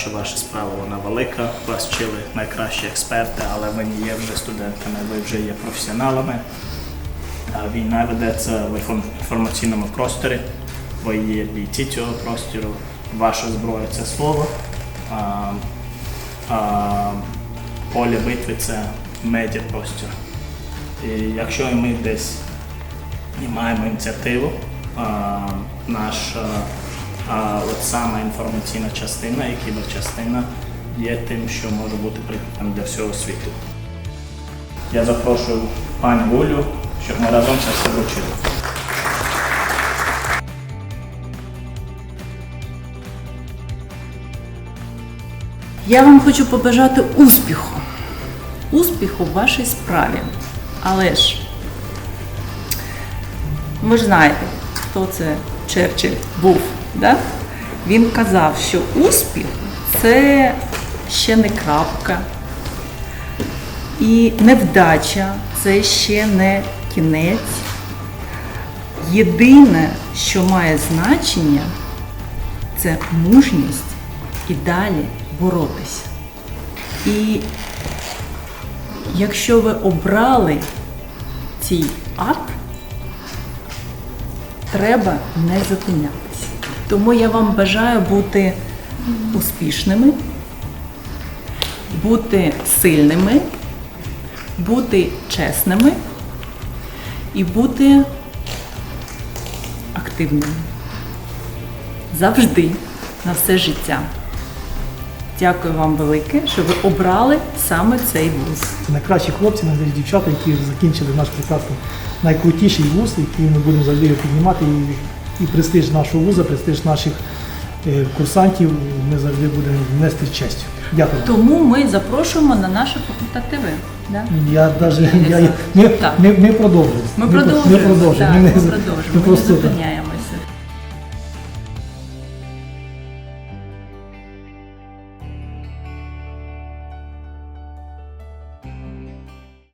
що ваша справа вона велика, вас вчили найкращі експерти, але ви не є вже студентами, ви вже є професіоналами. Війна ведеться в інформаційному просторі, ви є бійці цього простору, ваша зброя це слово, а, а поле битви це медіапростір. І якщо ми десь і маємо ініціативу, а, наша а, от саме інформаційна частина і кіберчастина є тим, що може бути прикладом для всього світу. Я запрошую пані Улю, щоб ми разом це все вручили. Я вам хочу побажати успіху. Успіху в вашій справі. Але ж ви ж знаєте, хто це Черчилль був. Да? Він казав, що успіх це ще не крапка. І невдача це ще не кінець. Єдине, що має значення, це мужність і далі боротися. І якщо ви обрали цей ад, треба не зупинятися. Тому я вам бажаю бути успішними, бути сильними, бути чесними і бути активними. Завжди на все життя. Дякую вам велике, що ви обрали саме цей вуз. Це найкращі хлопці, найкращі дівчата, які закінчили наш прекрасний найкрутіший вуз, який ми будемо завжди піднімати. І, престиж нашого вуза, престиж наших е, курсантів ми завжди будемо нести честь. Дякую. Тому ми запрошуємо на наше факультет ТВ. Да? Я даже, я, ми, ми, ми продовжуємо. Ми продовжуємо. Ми продовжуємо. Так, Ми ми ми Ми не просто- зупиняємося.